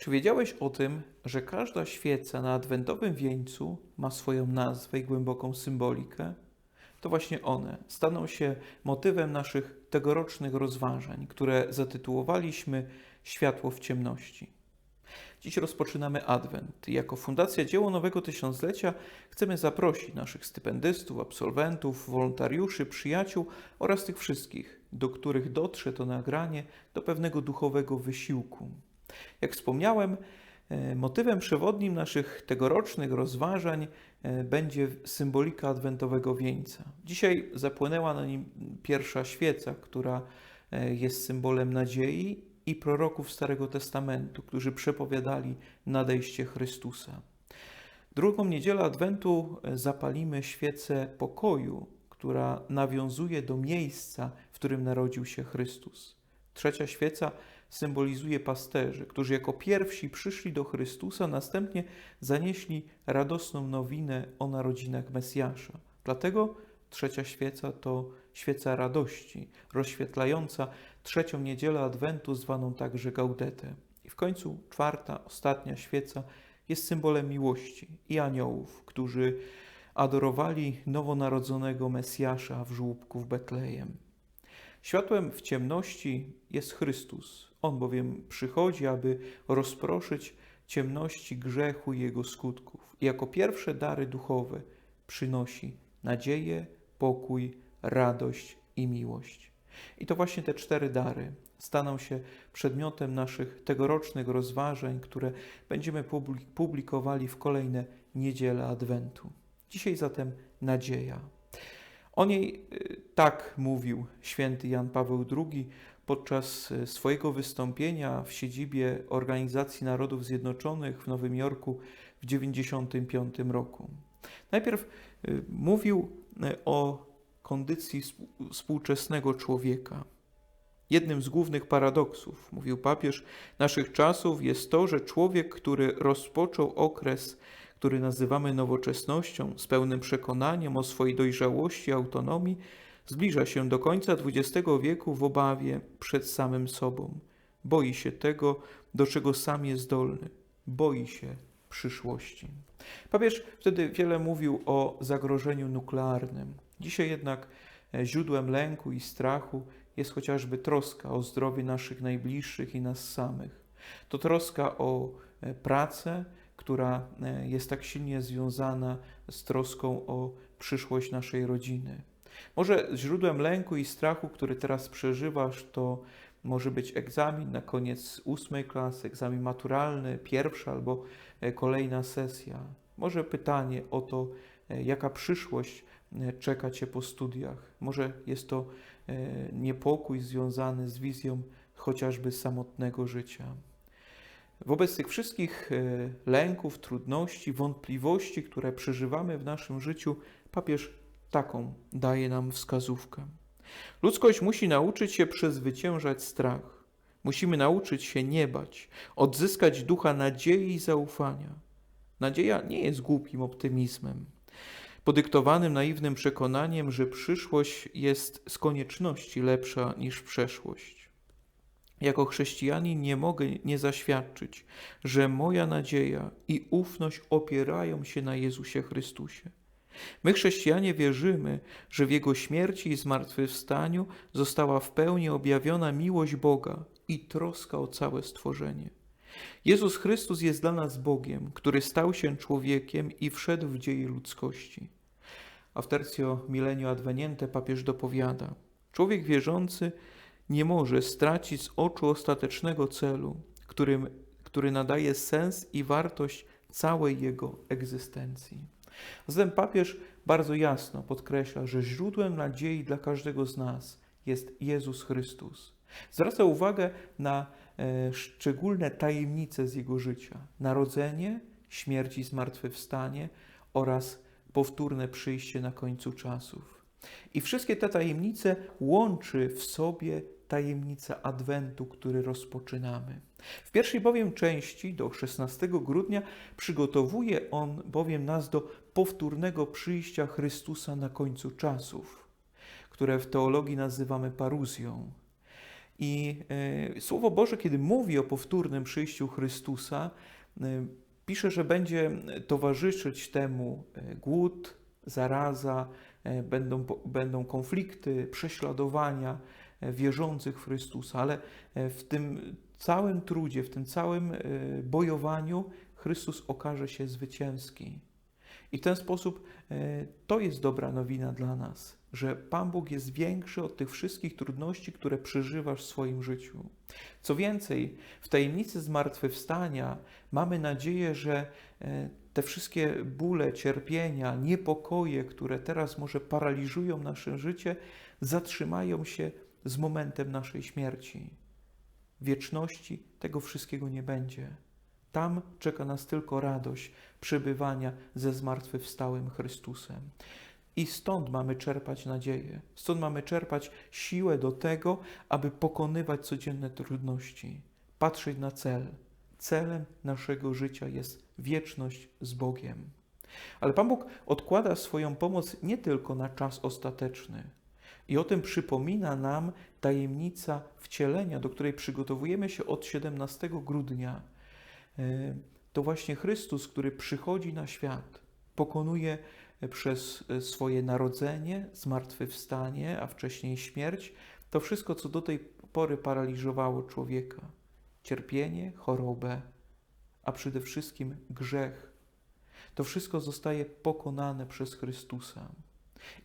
Czy wiedziałeś o tym, że każda świeca na adwentowym wieńcu ma swoją nazwę i głęboką symbolikę? To właśnie one staną się motywem naszych tegorocznych rozważań, które zatytułowaliśmy Światło w ciemności. Dziś rozpoczynamy Adwent jako Fundacja Dzieło Nowego Tysiąclecia chcemy zaprosić naszych stypendystów, absolwentów, wolontariuszy, przyjaciół oraz tych wszystkich, do których dotrze to nagranie, do pewnego duchowego wysiłku. Jak wspomniałem, e, motywem przewodnim naszych tegorocznych rozważań e, będzie symbolika adwentowego wieńca. Dzisiaj zapłynęła na nim pierwsza świeca, która e, jest symbolem nadziei i proroków Starego Testamentu, którzy przepowiadali nadejście Chrystusa. Drugą niedzielę Adwentu zapalimy świecę pokoju, która nawiązuje do miejsca, w którym narodził się Chrystus. Trzecia świeca symbolizuje pasterzy, którzy jako pierwsi przyszli do Chrystusa, następnie zanieśli radosną nowinę o narodzinach Mesjasza. Dlatego trzecia świeca to świeca radości, rozświetlająca trzecią niedzielę Adwentu, zwaną także Gaudetę. I w końcu czwarta, ostatnia świeca jest symbolem miłości i aniołów, którzy adorowali nowonarodzonego Mesjasza w żłóbku w Betlejem. Światłem w ciemności jest Chrystus. On bowiem przychodzi, aby rozproszyć ciemności grzechu i jego skutków. I jako pierwsze dary duchowe przynosi nadzieję, pokój, radość i miłość. I to właśnie te cztery dary staną się przedmiotem naszych tegorocznych rozważań, które będziemy publikowali w kolejne niedziele Adwentu. Dzisiaj zatem nadzieja. O niej y, tak mówił święty Jan Paweł II podczas y, swojego wystąpienia w siedzibie Organizacji Narodów Zjednoczonych w Nowym Jorku w 1995 roku. Najpierw y, mówił o kondycji współczesnego człowieka. Jednym z głównych paradoksów, mówił papież, naszych czasów jest to, że człowiek, który rozpoczął okres który nazywamy nowoczesnością, z pełnym przekonaniem o swojej dojrzałości, autonomii, zbliża się do końca XX wieku w obawie przed samym sobą. Boi się tego, do czego sam jest zdolny. Boi się przyszłości. Papież wtedy wiele mówił o zagrożeniu nuklearnym. Dzisiaj jednak e, źródłem lęku i strachu jest chociażby troska o zdrowie naszych najbliższych i nas samych. To troska o e, pracę, która e, jest tak silnie związana z troską o przyszłość naszej rodziny. Może źródłem lęku i strachu, który teraz przeżywasz, to może być egzamin na koniec ósmej klasy, egzamin maturalny, pierwsza albo e, kolejna sesja. Może pytanie o to, e, jaka przyszłość czeka Cię po studiach. Może jest to niepokój związany z wizją chociażby samotnego życia. Wobec tych wszystkich e, lęków, trudności, wątpliwości, które przeżywamy w naszym życiu, papież taką daje nam wskazówkę. Ludzkość musi nauczyć się przezwyciężać strach. Musimy nauczyć się nie bać, odzyskać ducha nadziei i zaufania. Nadzieja nie jest głupim optymizmem, podyktowanym naiwnym przekonaniem, że przyszłość jest z konieczności lepsza niż przeszłość. Jako chrześcijanin nie mogę nie zaświadczyć, że moja nadzieja i ufność opierają się na Jezusie Chrystusie. My, chrześcijanie, wierzymy, że w Jego śmierci i zmartwychwstaniu została w pełni objawiona miłość Boga i troska o całe stworzenie. Jezus Chrystus jest dla nas Bogiem, który stał się człowiekiem i wszedł w dzieje ludzkości. A w tercio milenio adveniente papież dopowiada, człowiek wierzący nie może stracić z oczu ostatecznego celu, którym, który nadaje sens i wartość całej jego egzystencji. Zatem papież bardzo jasno podkreśla, że źródłem nadziei dla każdego z nas jest Jezus Chrystus. Zwraca uwagę na e, szczególne tajemnice z jego życia: narodzenie, śmierć i zmartwychwstanie oraz powtórne przyjście na końcu czasów. I wszystkie te tajemnice łączy w sobie tajemnica Adwentu, który rozpoczynamy. W pierwszej bowiem części, do 16 grudnia, przygotowuje on bowiem nas do powtórnego przyjścia Chrystusa na końcu czasów, które w teologii nazywamy paruzją. I e, Słowo Boże, kiedy mówi o powtórnym przyjściu Chrystusa, e, pisze, że będzie towarzyszyć temu e, głód, zaraza, będą, będą konflikty, prześladowania wierzących w Chrystusa, ale e, w tym całym trudzie, w tym całym e, bojowaniu Chrystus okaże się zwycięski. I w ten sposób e, to jest dobra nowina dla nas, że Pan Bóg jest większy od tych wszystkich trudności, które przeżywasz w swoim życiu. Co więcej, w tajemnicy zmartwychwstania mamy nadzieję, że te wszystkie bóle, cierpienia, niepokoje, które teraz może paraliżują nasze życie, zatrzymają się z momentem naszej śmierci. Wieczności tego wszystkiego nie będzie. Tam czeka nas tylko radość przebywania ze zmartwychwstałym Chrystusem. I stąd mamy czerpać nadzieję, stąd mamy czerpać siłę do tego, aby pokonywać codzienne trudności, patrzeć na cel. Celem naszego życia jest wieczność z Bogiem. Ale Pan Bóg odkłada swoją pomoc nie tylko na czas ostateczny. I o tym przypomina nam tajemnica wcielenia, do której przygotowujemy się od 17 grudnia. E, To właśnie Chrystus, który przychodzi na świat, pokonuje przez e, swoje narodzenie, zmartwychwstanie, a wcześniej śmierć, to wszystko, co do tej pory paraliżowało człowieka. Cierpienie, chorobę, a przede wszystkim grzech. To wszystko zostaje pokonane przez Chrystusa.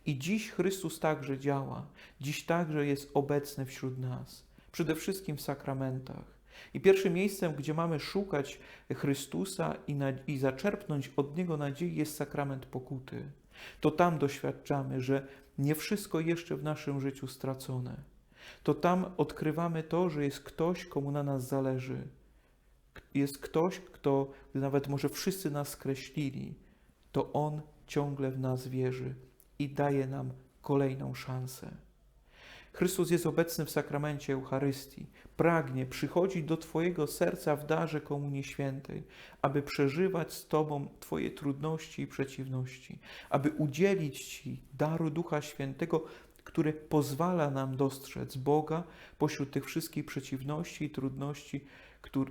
I dziś Chrystus także działa, dziś także jest obecny wśród nas, przede wszystkim w sakramentach. I pierwszym miejscem, gdzie mamy szukać Chrystusa i, na, i zaczerpnąć od Niego nadziei, jest sakrament pokuty. To tam doświadczamy, że nie wszystko jeszcze w naszym życiu stracone. To tam odkrywamy to, że jest ktoś, komu na nas zależy. Jest ktoś, kto, gdy nawet może wszyscy nas skreślili, to On ciągle w nas wierzy i daje nam kolejną szansę. Chrystus jest obecny w sakramencie Eucharystii. Pragnie przychodzić do Twojego serca w darze Komunii Świętej, aby przeżywać z Tobą Twoje trudności i przeciwności, aby udzielić Ci daru Ducha Świętego, który pozwala nam dostrzec Boga pośród tych wszystkich przeciwności i trudności,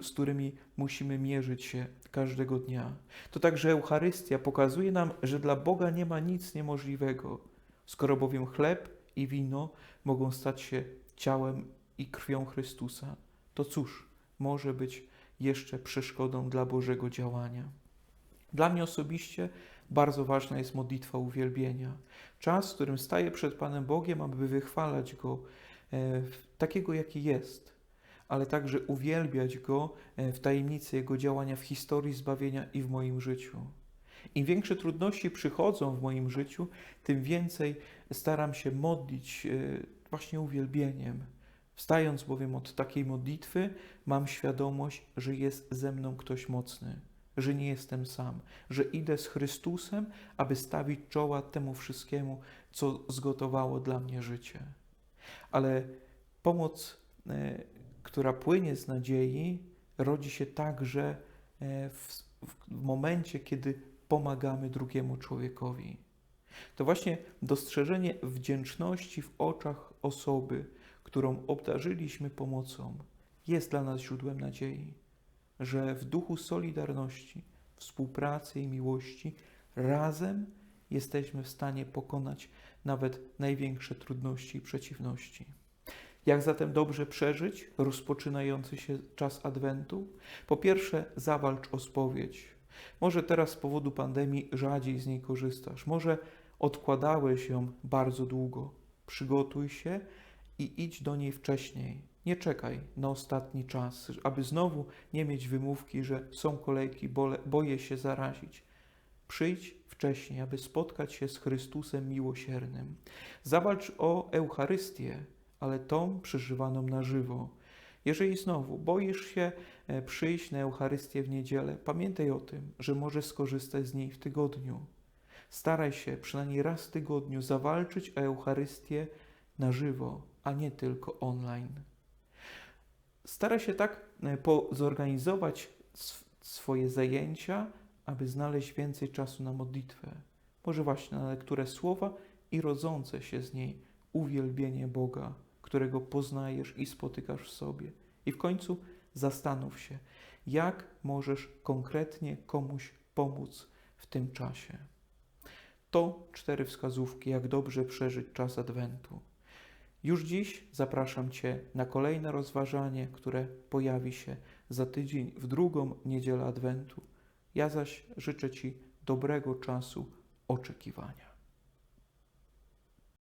z którymi musimy mierzyć się każdego dnia. To także Eucharystia pokazuje nam, że dla Boga nie ma nic niemożliwego. Skoro bowiem chleb i wino mogą stać się ciałem i krwią Chrystusa, to cóż może być jeszcze przeszkodą dla Bożego działania? Dla mnie osobiście bardzo ważna jest modlitwa uwielbienia. Czas, w którym staję przed Panem Bogiem, aby wychwalać Go e, takiego, jaki jest, ale także uwielbiać Go e, w tajemnicy Jego działania w historii zbawienia i w moim życiu. Im większe trudności przychodzą w moim życiu, tym więcej staram się modlić e, właśnie uwielbieniem. Wstając bowiem od takiej modlitwy, mam świadomość, że jest ze mną ktoś mocny, że nie jestem sam, że idę z Chrystusem, aby stawić czoła temu wszystkiemu, co zgotowało dla mnie życie. Ale pomoc, e, która płynie z nadziei, rodzi się także e, w, w momencie, kiedy pomagamy drugiemu człowiekowi. To właśnie dostrzeżenie wdzięczności w oczach osoby, którą obdarzyliśmy pomocą, jest dla nas źródłem nadziei, że w duchu solidarności, współpracy i miłości razem jesteśmy w stanie pokonać nawet największe trudności i przeciwności. Jak zatem dobrze przeżyć rozpoczynający się czas Adwentu? Po pierwsze, zawalcz o spowiedź. Może teraz z powodu pandemii rzadziej z niej korzystasz, może odkładałeś ją bardzo długo. Przygotuj się i idź do niej wcześniej. Nie czekaj na ostatni czas, aby znowu nie mieć wymówki, że są kolejki, bole, boję się zarazić. Przyjdź wcześniej, aby spotkać się z Chrystusem miłosiernym. Zawalcz o Eucharystię, ale tą przeżywaną na żywo. Jeżeli znowu boisz się e, przyjść na Eucharystię w niedzielę, pamiętaj o tym, że możesz skorzystać z niej w tygodniu. Staraj się przynajmniej raz w tygodniu zawalczyć o Eucharystię na żywo, a nie tylko online. Staraj się tak e, zorganizować sw- swoje zajęcia, aby znaleźć więcej czasu na modlitwę. Może właśnie na lekturę słowa i rodzące się z niej uwielbienie Boga, którego poznajesz i spotykasz w sobie. I w końcu zastanów się, jak możesz konkretnie komuś pomóc w tym czasie. To cztery wskazówki, jak dobrze przeżyć czas Adwentu. Już dziś zapraszam Cię na kolejne rozważanie, które pojawi się za tydzień w drugą niedzielę Adwentu. Ja zaś życzę Ci dobrego czasu oczekiwania.